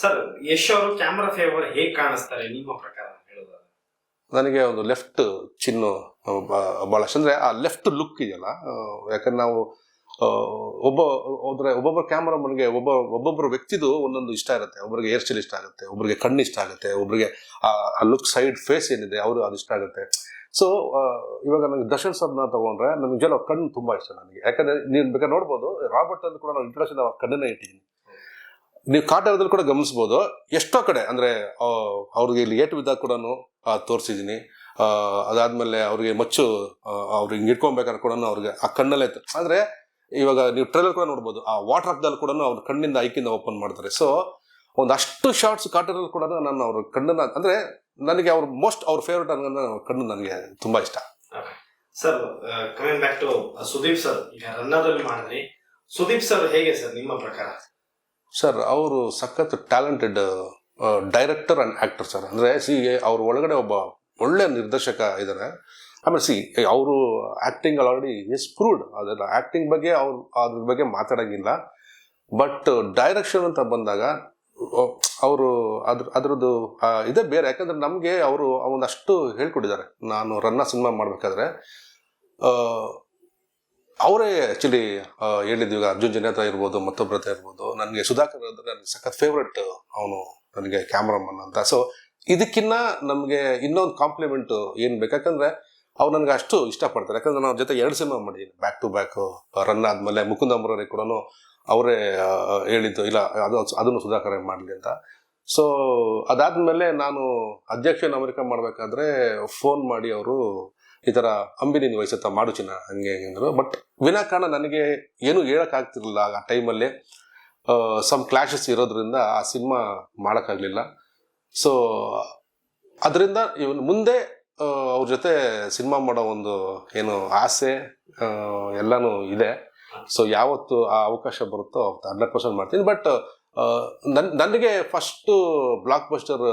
Sir, Yash ಅವರು camera favour ಹೇಗೆ ಕಾಣಿಸ್ತಾರೆ? ನಿಮ್ಮ ಪ್ರಕಾರ ನನಗೆ ಒಂದು ಲೆಫ್ಟ್ ಚಿನ್ನು ಭಾಳಷ್ಟು ಅಂದರೆ ಆ ಲೆಫ್ಟ್ ಲುಕ್ ಇದೆಯಲ್ಲ ಯಾಕಂದ್ರೆ ನಾವು ಒಬ್ಬ, ಅಂದರೆ ಒಬ್ಬೊಬ್ಬರ ಕ್ಯಾಮ್ರಾಮನ್ಗೆ ಒಬ್ಬ, ಒಬ್ಬೊಬ್ಬರ ವ್ಯಕ್ತಿದು ಒಂದೊಂದು ಇಷ್ಟ ಇರುತ್ತೆ. ಒಬ್ಬರಿಗೆ ಹೇರ್ ಸ್ಟೈಲ್ ಇಷ್ಟ ಆಗುತ್ತೆ, ಒಬ್ಬರಿಗೆ ಕಣ್ಣು ಇಷ್ಟ ಆಗುತ್ತೆ, ಒಬ್ಬರಿಗೆ ಆ ಲುಕ್ ಸೈಡ್ ಫೇಸ್ ಏನಿದೆ ಅವರು ಅದು ಇಷ್ಟ ಆಗುತ್ತೆ. ಸೊ ಇವಾಗ ನನಗೆ ದರ್ಶನ್ ಸರ್ನ ತಗೊಂಡ್ರೆ ನನಗೆ ಜಲ ಕಣ್ಣು ತುಂಬಾ ಇಷ್ಟ ನನಗೆ. ಯಾಕಂದ್ರೆ ನೀವು ಬೇಕಾದ್ರೆ ನೋಡ್ಬೋದು ರಾಬರ್ಟ್ ಅಲ್ಲಿ ಕೂಡ ನಾವು ಇಂಟ್ರೆಸ್ಟ್ ಅವ್ರ ಕಣ್ಣನ್ನ ಇಟ್ಟಿದ್ದೀನಿ. ನೀವು ಕಾಟಾರದಲ್ಲಿ ಕೂಡ ಗಮನಿಸ್ಬೋದು. ಎಷ್ಟೋ ಕಡೆ, ಅಂದ್ರೆ ಅವ್ರಿಗೆ ಇಲ್ಲಿ ಏಟು ಬಿದ್ದಾಗ ಕೂಡ ತೋರಿಸಿದ್ದೀನಿ. ಅದಾದ್ಮೇಲೆ ಅವ್ರಿಗೆ ಮಚ್ಚು ಅವ್ರಿಗೆ ಇಟ್ಕೊಬೇಕಾದ್ರೆ ಕೂಡ ಅವ್ರಿಗೆ ಆ ಕಣ್ಣಲ್ಲೇ ಅಂದ್ರೆ, ಇವಾಗ ನೀವು ಟ್ರೈಲರ್ ಕೂಡ ನೋಡ್ಬೋದು. ಆ ವಾಟರ್ ಹಾಕ್ದಲ್ಲಿ ಕೂಡ ಅವ್ರ ಕಣ್ಣಿಂದ, ಐಕಿಂದ ಓಪನ್ ಮಾಡ್ತಾರೆ. ಸೊ, ಒಂದಷ್ಟು ಶಾರ್ಟ್ಸ್ ಕಾಟರಲ್ಲಿ ಕೂಡ ನಾನು ಅವ್ರ ಕಣ್ಣನ್ನ, ಅಂದ್ರೆ, ನನಗೆ ಅವ್ರ ಮೋಸ್ಟ್ ಅವ್ರ ಫೇವ್ರೇಟ್ ಅನ್ನೋ ಕಣ್ಣು ನನಗೆ ತುಂಬಾ ಇಷ್ಟ. Sir coming back to Sudeep sir, ಈಗ ರನ್ನರಲ್ಲಿ ಮಾಡಿದ್ರಿ. ಸುದೀಪ್ ಸರ್ ಹೇಗೆ ಸರ್ ನಿಮ್ಮ ಪ್ರಕಾರ? ಸರ್, ಅವರು ಸಖತ್ talented director and actor sir. ಅಂದರೆ, ಸಿ ಅವ್ರ ಒಳಗಡೆ ಒಬ್ಬ ಒಳ್ಳೆ ನಿರ್ದೇಶಕ ಇದ್ದಾರೆ ಆಮೇಲೆ ಸಿ ಅವರು ಆ್ಯಕ್ಟಿಂಗ್ ಆಲ್ರೆಡಿ ಎಸ್ ಪ್ರೂವ್ಡ್. ಅದೆಲ್ಲ ಆ್ಯಕ್ಟಿಂಗ್ ಬಗ್ಗೆ ಅವ್ರು, ಅದ್ರ ಬಗ್ಗೆ ಮಾತಾಡೋಂಗಿಲ್ಲ. ಬಟ್ ಡೈರೆಕ್ಷನ್ ಅಂತ ಬಂದಾಗ ಅವರು ಅದ್ರ, ಅದ್ರದ್ದು ಇದೇ ಬೇರೆ. ಯಾಕಂದರೆ ನಮಗೆ ಅವರು ಒಂದಷ್ಟು ಹೇಳ್ಕೊಟ್ಟಿದ್ದಾರೆ. ನಾನು ರನ್ನ ಸಿನಿಮಾ ಮಾಡಬೇಕಾದ್ರೆ ಅವರೇ ಆಕ್ಚುಲಿ ಹೇಳಿದ್ವಿ ಈಗ ಅರ್ಜುನ್ ಜನೇತ ಇರ್ಬೋದು ಮತ್ತೊಬ್ಬರ ಇರ್ಬೋದು. ನನಗೆ ಸುಧಾಕರ್ ಅಂದರೆ ನನಗೆ ಸಖತ್ ಫೇವ್ರೆಟ್ ಅವನು ನನಗೆ ಕ್ಯಾಮ್ರಾಮನ್ ಅಂತ. ಸೊ ಇದಕ್ಕಿನ್ನ ನಮಗೆ ಇನ್ನೊಂದು ಕಾಂಪ್ಲಿಮೆಂಟು ಏನು ಬೇಕು? ಅವ್ರು ನನಗೆ ಅಷ್ಟು ಇಷ್ಟಪಡ್ತಾರೆ. ಯಾಕಂದ್ರೆ ನಾವು ಜೊತೆ ಎರಡು ಸಿನಿಮಾ ಮಾಡಿದ್ದೀನಿ ಬ್ಯಾಕ್ ಟು ಬ್ಯಾಕ್ ರನ್ ಆದ್ಮೇಲೆ ಮುಕುಂದ ಮುರಾರಿ ಕೂಡ ಅವರೇ ಹೇಳಿದ್ದು, ಇಲ್ಲ, ಅದು ಅದನ್ನು ಸುಧಾಕರ್ ಮಾಡಲಿ ಅಂತ. ಸೊ ಅದಾದ್ಮೇಲೆ ನಾನು ಅಧ್ಯಕ್ಷನ ಅಮೆರಿಕ ಮಾಡಬೇಕಾದ್ರೆ ಫೋನ್ ಮಾಡಿ ಅವರು ಈ ತರ ಅಂಬಿ ನೀನು ಮಾಡು ಚಿನ್ನ ಹಂಗೆ ಅಂದ್ರು. ಬಟ್ ವಿನಾಕಾರಣ ನನಗೆ ಏನು ಹೇಳೋಕ್ಕಾಗ್ತಿರ್ಲಿಲ್ಲ ಆ ಟೈಮಲ್ಲಿ ಸಮ್ ಕ್ಲಾಶಸ್ ಇರೋದ್ರಿಂದ ಆ ಸಿನಿಮಾ ಮಾಡೋಕ್ಕಾಗಲಿಲ್ಲ ಸೊ ಅದರಿಂದ ಇವನ್ ಮುಂದೆ ಅವ್ರ ಜೊತೆ ಸಿನಿಮಾ ಮಾಡೋ ಒಂದು ಏನು ಆಸೆ ಎಲ್ಲಾನು ಇದೆ. ಸೊ ಯಾವತ್ತು ಆ ಅವಕಾಶ ಬರುತ್ತೋ ಅವತ್ತು ಹಂಡ್ರೆಡ್ ಪರ್ಸೆಂಟ್ ಮಾಡ್ತೀನಿ. ಬಟ್ ನನ್, ನನಗೆ ಫಸ್ಟು ಬ್ಲಾಕ್ ಬಸ್ಟರ್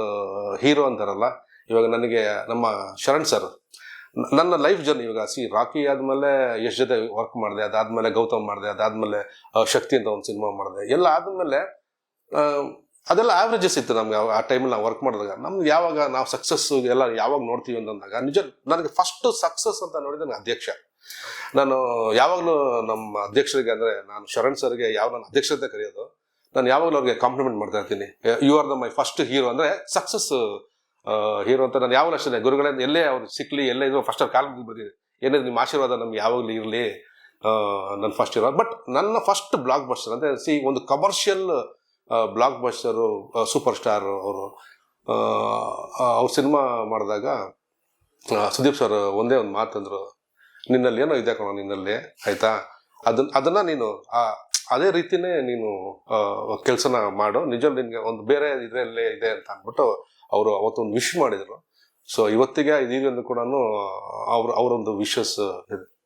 ಹೀರೋ ಅಂತಾರಲ್ಲ, ಇವಾಗ ನನಗೆ ನಮ್ಮ ಶರಣ್ ಸರ್ ನನ್ನ ಲೈಫ್ ಜರ್ನಿ ಇವಾಗ ಸಿ ರಾಕಿ ಆದ್ಮೇಲೆ ಎಷ್ಟು ಜೊತೆ ವರ್ಕ್ ಮಾಡಿದೆ, ಅದಾದ್ಮೇಲೆ ಗೌತಮ್ ಮಾಡಿದೆ, ಅದಾದ್ಮೇಲೆ ಶಕ್ತಿ ಅಂತ ಒಂದು ಸಿನಿಮಾ ಮಾಡಿದೆ. ಎಲ್ಲ ಆದ್ಮೇಲೆ ಅದೆಲ್ಲ ಆವ್ರೇಜಸ್ ಇತ್ತು ನಮ್ಗೆ ಆ ಟೈಮಲ್ಲಿ ನಾವು ವರ್ಕ್ ಮಾಡಿದಾಗ. ನಮ್ಗೆ ಯಾವಾಗ ನಾವು ಸಕ್ಸಸ್ ಎಲ್ಲ ಯಾವಾಗ ನೋಡ್ತೀವಿ ಅಂತಂದಾಗ, ನಿಜ, ನನಗೆ ಫಸ್ಟ್ ಸಕ್ಸಸ್ ಅಂತ ನೋಡಿದ ನನ್ನ ಅಧ್ಯಕ್ಷ. ನಾನು ಯಾವಾಗಲೂ ನಮ್ಮ ಅಧ್ಯಕ್ಷರಿಗೆ ಅಂದರೆ, ನಾನು ಶರಣ್ ಸರ್ಗೆ ಯಾವ ನನ್ನ ಅಧ್ಯಕ್ಷತೆ ಕರೆಯೋದು, ನಾನು ಯಾವಾಗಲೂ ಅವ್ರಿಗೆ ಕಾಂಪ್ಲಿಮೆಂಟ್ ಮಾಡ್ತಾ ಇರ್ತೀನಿ. You are the my first hero ಅಂದರೆ ಸಕ್ಸಸ್ ಹೀರೋ ಅಂತ ನಾನು ಯಾವಾಗಲೂ ಅಷ್ಟೇ ಗುರುಗಳಿಂದ ಎಲ್ಲೇ ಅವ್ರು ಸಿಕ್ಲಿ, ಎಲ್ಲೇ ಇದ್ರು ಫಸ್ಟ್ ಅವ್ರು ಕಾಲ ಏನಿದೆ, ನಿಮ್ಮ ಆಶೀರ್ವಾದ ನಮ್ಗೆ ಯಾವಾಗಲೂ ಇರಲಿ. ನನ್ನ ಫಸ್ಟ್ ಇರೋದು. ಬಟ್ ನನ್ನ ಫಸ್ಟ್ ಬ್ಲಾಕ್ ಬಸ್ಟರ್ ಅಂದರೆ ಸಿ ಒಂದು commercial blockbuster super star ಅವರು. ಅವ್ರ ಸಿನಿಮಾ ಮಾಡಿದಾಗ ಸುದೀಪ್ ಸರ್ ಒಂದೇ ಒಂದು ಮಾತಂದರು ನಿನ್ನಲ್ಲಿ ಏನೋ ಇದೆ ಕಣೋ ನಿನ್ನಲ್ಲಿ, ಆಯಿತಾ? ಅದನ್ನ ಅದನ್ನು ನೀನು ಅದೇ ರೀತಿನೇ ನೀನು ಕೆಲಸನ ಮಾಡು. ನಿಜ ನಿನಗೆ ಒಂದು ಬೇರೆ ಇದರಲ್ಲೇ ಇದೆ ಅಂತ ಅಂದ್ಬಿಟ್ಟು ಅವರು ಅವತ್ತೊಂದು ವಿಶ್ ಮಾಡಿದ್ರು. ಸೊ ಇವತ್ತಿಗೆ ಇದೀಗ ಕೂಡ ಅವ್ರ ಅವರೊಂದು ವಿಶಸ್ ಇದೆ.